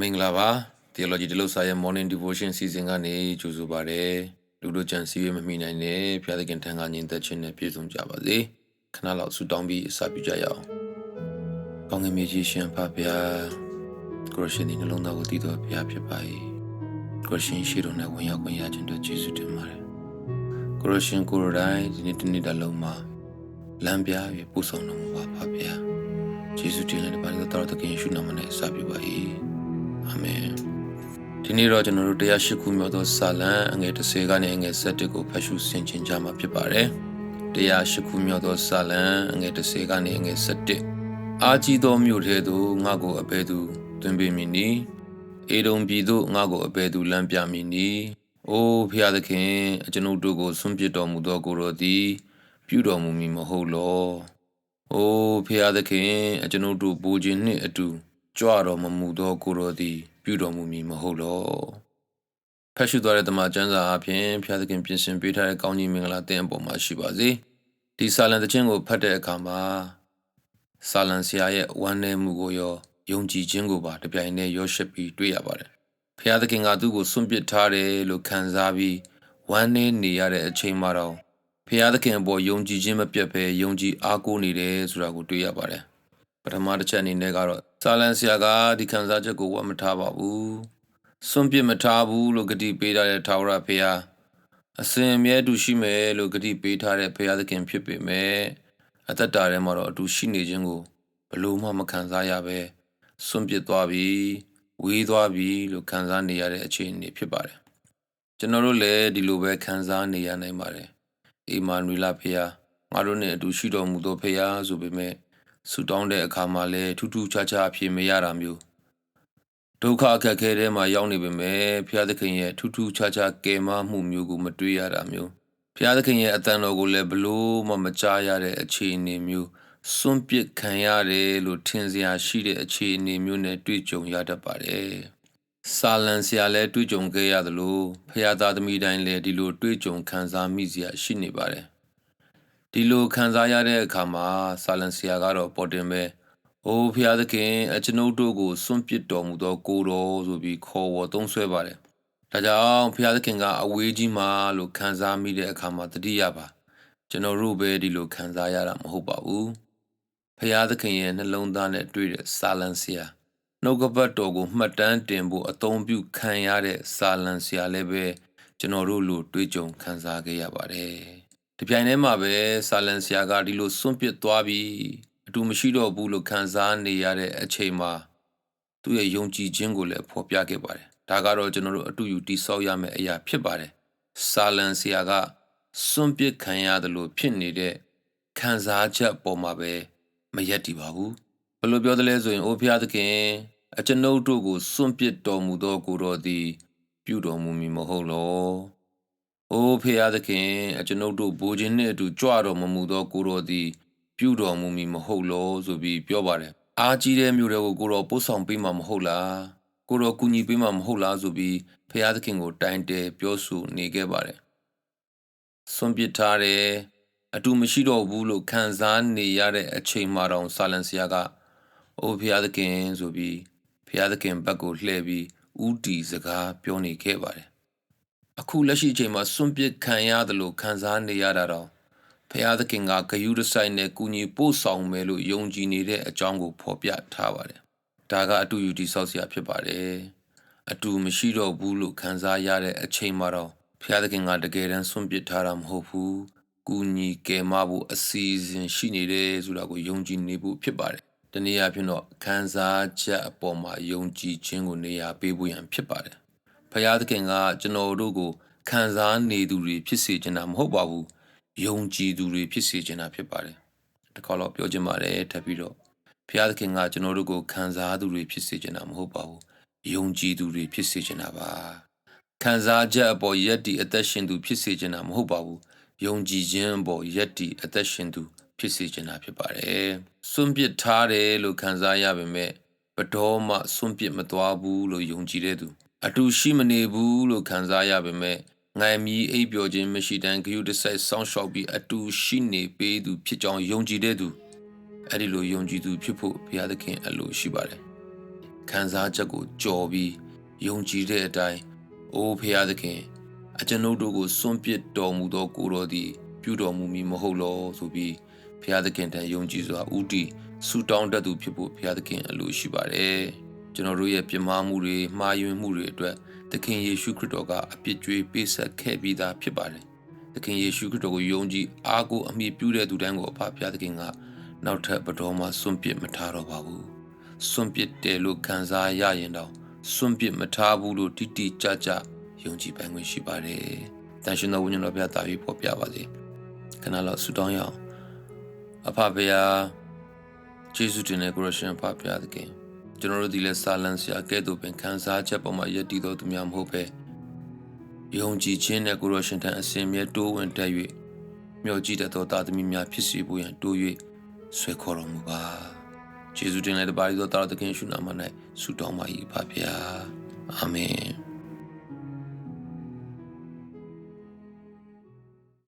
မင်္ဂလာပါ Theology တလို့စာရဲ့ Morning Devotion Season ကနေကြိုဆိုပါရစေလူတို့ကြံစည်ရမမိနိုင်တဲ့ဖျားသခင်ထံကညင်သက်ခြင်းနဲ့ပြည့်စုံကြပါစေခဏလောက်ဆုတောင်းပြီးအစာပြုကြရအောင်ကောင်းကင်မြေကြီးရှင်ဖဗျာကိုရရှင်ဒီနှလုံးသားကိုတည်တော်ဘုရားဖြစ်ပါ၏ကိုရရှင်ရှိတော်နဲ့ဝင်ရောက်ခွင့်ရခြင်းတို့ကျေးဇူးတင်ပါတယ်ကိုရရှင်ကိုရိုတိုင်းဒီနေ့တနေ့တလုံးမှာလမ်းပြပြီးပို့ဆောင်တော်မူပါဖဗျာကျေးဇူးတင်တဲ့ဘာလို့တော်တော်သခင်ယေရှုနာမနဲ့အစာပြုပါ၏ အာမင်ဒီနေ့တော့ကျွန်တော်တို့တရားရှိခုမြောက်သောစာလံအငယ်30ကနေအငယ်7ကိုဖတ်ရှုဆင်ခြင်ကြမှာဖြစ်ပါတယ်တရားရှိခုမြောက်သောစာလံအငယ်30ကနေအငယ်7အာကြီးသောမြို့ထဲသို့ငါကိုအဘဲသူတွင်ပေးမည်နီအေဒုံပြည်သို့ငါကိုအဘဲသူလမ်းပြမည်နီအိုးဖျားသခင်အကျွန်ုပ်တို့ကိုဆွန့်ပစ်တော်မူသောကိုယ်တော်သည် ပြုတော်မူမည်မဟုတ်လော။အိုးဖျားသခင်အကျွန်ုပ်တို့ပူခြင်းနှင့်အတူ ကြွတော်မမူသောကိုယ်တော်သည် ပြုတော်မူမည်မဟုတ်လောဖက်ရှုသွားတဲ့တမန်ကျမ်းစာအပြင်ဖျားသခင်ပြင်ဆင်ပေးထားတဲ့ကောင်းကြီးမင်္ဂလာတင်အပေါ်မှာရှိပါစေဒီစာလံတခြင်းကိုဖတ်တဲ့အခါမှာစာလံဆရာရဲ့ဝမ်းနည်းမှုကိုရောယုံကြည်ခြင်းကိုပါတပြိုင်တည်းရောရှက်ပြီးတွေ့ရပါတယ်ဖျားသခင်ကသူ့ကိုစွန့်ပစ်ထားတယ်လို့ခံစားပြီးဝမ်းနည်းနေရတဲ့အချိန်မှာတော့ဖျားသခင်အပေါ်ယုံကြည်ခြင်းမပြတ်ဘဲယုံကြည်အားကိုးနေတယ်ဆိုတာကိုတွေ့ရပါတယ်ပထမတစ်ချက်အနေနဲ့ကတော့ စာလန်ဆရာကဒီခံစားချက်ကိုဝတ်မထားပါဘူးစွန့်ပစ်မထားဘူးလို့ဂတိပေးထားတဲ့ထာဝရဘုရားအစဉ်အမြဲတူရှိမယ်လို့ဂတိပေးထားတဲ့ဘုရားသခင်ဖြစ်ပေမဲ့အသက်တာထဲမှာတော့အတူရှိနေခြင်းကိုဘလို့မှမခံစားရပဲစွန့်ပစ်သွားပြီဝေးသွားပြီလို့ခံစားနေရတဲ့အခြေအနေဖြစ်ပါတယ်ကျွန်တော်တို့လည်းဒီလိုပဲခံစားနေရနိုင်ပါတယ်အီမာနွေလာဖះငါတို့နဲ့အတူရှိတော်မူသောဖះဆိုပေမဲ့ ဆူတောင်းတဲ့အခါမှာလည်းထူးထူးခြားခြားအဖြစ်မရတာမျိုးဒုက္ခအခက်အခဲထဲမှာရောက်နေပေမဲ့ဖះသခင်ရဲ့ထူးထူးခြားခြားကယ်မမှုမျိုးကိုမတွေ့ရတာမျိုးဖះသခင်ရဲ့အတန်တော်ကိုလည်းဘလို့မှမကြားရတဲ့အခြေအနေမျိုးစွန့်ပစ်ခံရတယ်လို့ထင်စရာရှိတဲ့အခြေအနေမျိုးနဲ့တွေ့ကြုံရတတ်ပါတယ်။စာလန်ဆရာလည်းတွေ့ကြုံခဲ့ရသလိုဖះသားသမီးတိုင်းလည်းဒီလိုတွေ့ကြုံခံစားမိစရာရှိနေပါတယ် ဒီလိုခံစားရတဲ့အခါမှာဆာလန်ဆီယာကတော့ပေါ်တင်ပဲ။အိုးဖျားသခင်အကျွန်ုပ်တို့ကိုစွန့်ပစ်တော်မူသောကိုတော်ဆိုပြီးခေါ်ဝေါ်သုံးဆွဲပါတယ်။ဒါကြောင့်ဖျားသခင်ကအဝေးကြီးမှာလို့ခံစားမိတဲ့အခါမှာတတိယပါ။ကျွန်တော်တို့ပဲဒီလိုခံစားရတာမဟုတ်ပါဘူး။ဖျားသခင်ရဲ့နှလုံးသားနဲ့တွေ့တဲ့ဆာလန်ဆီယာနှုတ်ကပတ်တော်ကိုမှတ်တမ်းတင်ဖို့အသုံးပြုခံရတဲ့ဆာလန်ဆီယာလည်းပဲကျွန်တော်တို့လိုတွေ့ကြုံခံစားခဲ့ရပါတယ်။ ဒီပြိုင်ထဲမှာပဲဆာလန်ဆရာကဒီလိုစွန့်ပစ်သွားပြီးအတူမရှိတော့ဘူးလို့ခံစားနေရတဲ့အချိန်မှာသူ့ရဲ့ယုံကြည်ခြင်းကိုလည်းဖော်ပြခဲ့ပါတယ်ဒါကတော့ကျွန်တော်တို့အတူယူတိဆောက်ရမယ့်အရာဖြစ်ပါတယ်ဆာလန်ဆရာကစွန့်ပစ်ခံရတယ်လို့ဖြစ်နေတဲ့ခံစားချက်ပေါ်မှာပဲမရက်တည်ပါဘူးဘယ်လိုပြောသလဲဆိုရင်အိုဖျားသခင်အကျွန်ုပ်တို့ကိုစွန့်ပစ်တော်မူသောကိုတော်သည် ပြုတော်မူမည်မဟုတ်လော။ အိုးဖေရသခင်အကျွန်ုပ်တို့ဘိုးချင်းနှင့်အတူကြွတော်မမူသောကိုတော်သည် ပြုတော်မူမည်မဟုတ်လောဆိုပြီးပြောပါတယ်။အားကြီးတဲ့မြို့တွေကိုကိုတော်ပို့ဆောင်ပေးမှာမဟုတ်လား။ကိုတော်ကူညီပေးမှာမဟုတ်လားဆိုပြီးဖေရသခင်ကိုတိုင်တဲပြောဆိုနေခဲ့ပါတယ်။ဆွန့်ပစ်ထားတဲ့အတူမရှိတော့ဘူးလို့ခံစားနေရတဲ့အချိန်မှတော့ဆာလန်ဆီယာကအိုးဖျားသခင်ဆိုပြီးဖျားသခင်ဘက်ကိုလှည့်ပြီးဥတီစကားပြောနေခဲ့ပါတယ် အခုလက်ရှိအချိန်မှာစွန့်ပစ်ခံရတယ်လို့ခံစားနေရတာတော့ဖျားသခင်ကဂယုတဆိုင်နဲ့ကုညီပို့ဆောင်မယ်လို့ယုံကြည်နေတဲ့အကြောင်းကိုဖော်ပြထားပါတယ်။ဒါကအတူယူတိဆောက်စရာဖြစ်ပါတယ်။အတူမရှိတော့ဘူးလို့ခံစားရတဲ့အချိန်မှာတော့ဖျားသခင်ကတကယ်တမ်းစွန့်ပစ်ထားတာမဟုတ်ဘူး။ကုညီကယ်မဖို့အစီအစဉ်ရှိနေတယ်ဆိုတာကိုယုံကြည်နေဖို့ဖြစ်ပါတယ်။တနည်းအားဖြင့်တော့ခံစားချက်အပေါ်မှာယုံကြည်ခြင်းကိုနေရာပေးဖို့ရန်ဖြစ်ပါတယ် ဖယားသခင်ကကျွန်တော်တို့ကိုခံစားနေသူတွေဖြစ်စေချင်တာမဟုတ်ပါဘူးယုံကြည်သူတွေဖြစ်စေချင်တာဖြစ်ပါတယ်တခါတော့ပြောချင်ပါတယ်ထပ်ပြီးတော့ဖယားသခင်ကကျွန်တော်တို့ကိုခံစားသူတွေဖြစ်စေချင်တာမဟုတ်ပါဘူးယုံကြည်သူတွေဖြစ်စေချင်တာပါခံစားချက်အပေါ်ယက်တီအသက်ရှင်သူဖြစ်စေချင်တာမဟုတ်ပါဘူးယုံကြည်ခြင်းအပေါ်ယက်တီအသက်ရှင်သူဖြစ်စေချင်တာဖြစ်ပါတယ်စွန့်ပစ်ထားတယ်လို့ခံစားရပေမဲ့ဘတော်မှစွန့်ပစ်မသွားဘူးလို့ယုံကြည်တဲ့သူ အတူရှိမနေဘူးလို့ခံစားရပေမဲ့ငိုင်မီအိပ်ပျော်ခြင်းမရှိတန်ဂယုတဆိုင်ဆောင်းလျှောက်ပြီးအတူရှိနေပေးသူဖြစ်ကြောင်းယုံကြည်တဲ့သူအဲ့ဒီလိုယုံကြည်သူဖြစ်ဖို့ဘုရားသခင်အလိုရှိပါတယ်ခံစားချက်ကိုကြော်ပြီးယုံကြည်တဲ့အတိုင်းအိုးဖရာသခင်အကျွန်ုပ်တို့ကိုစွန့်ပစ်တော်မူသောကိုတော်သည်ပြုတော်မူမည်မဟုတ်လောဆိုပြီးဖရာသခင်ထံယုံကြည်စွာဥတီဆူတောင်းတတ်သူဖြစ်ဖို့ဖရာသခင်အလိုရှိပါတယ် ကျွန်တော်တို့ရဲ့ပြစ်မှားမှုတွေမှားယွင်းမှုတွေအတွက်သခင်ယေရှုခရစ်တော်ကအပြစ်ကြွေးပေးဆက်ခဲ့ပြီးသားဖြစ်ပါတယ်သခင်ယေရှုခရစ်တော်ကိုယုံကြည်အားကိုအမိပြုတဲ့သူတိုင်းကိုအဖဖရာသခင်ကနောက်ထပ်ဘတော်မှစွန့်ပစ်မထားတော့ပါဘူးစွန့်ပစ်တယ်လို့ခံစားရရင်တော့စွန့်ပစ်မထားဘူးလို့တိတိကျကျယုံကြည်ပိုင်ခွင့်ရှိပါတယ်တန်ရှင်တော်ဝိညာဉ်တော်ဘုရားတာပြီးပေါ်ပြပါစေခဏလောက်ဆုတောင်းရအောင်အဖဘုရားယေရှုတင်တဲ့ကိုရရှင်ဖဖရာသခင် ကျွန်တော်တို့ဒီလဲစာလန်ဆရာကဲ့သို့ပင်ခံစားချက်ပေါ်မှာယက်တည်တော်သူများမဟုတ်ပဲယုံကြည်ခြင်းနဲ့ကိုရရှင်ထံအစဉ်မြဲတိုးဝင်တက်၍မျှော်ကြည့်တတ်သောသားသမီးများဖြစ်စေဖို့ရန်တိုး၍ဆွဲခေါ်တော်မူပါယေရှုတင်တဲ့တပါးသောတာသခင်ရှုနာမ၌ဆုတောင်းပါ၏ဖဖရာအာမင်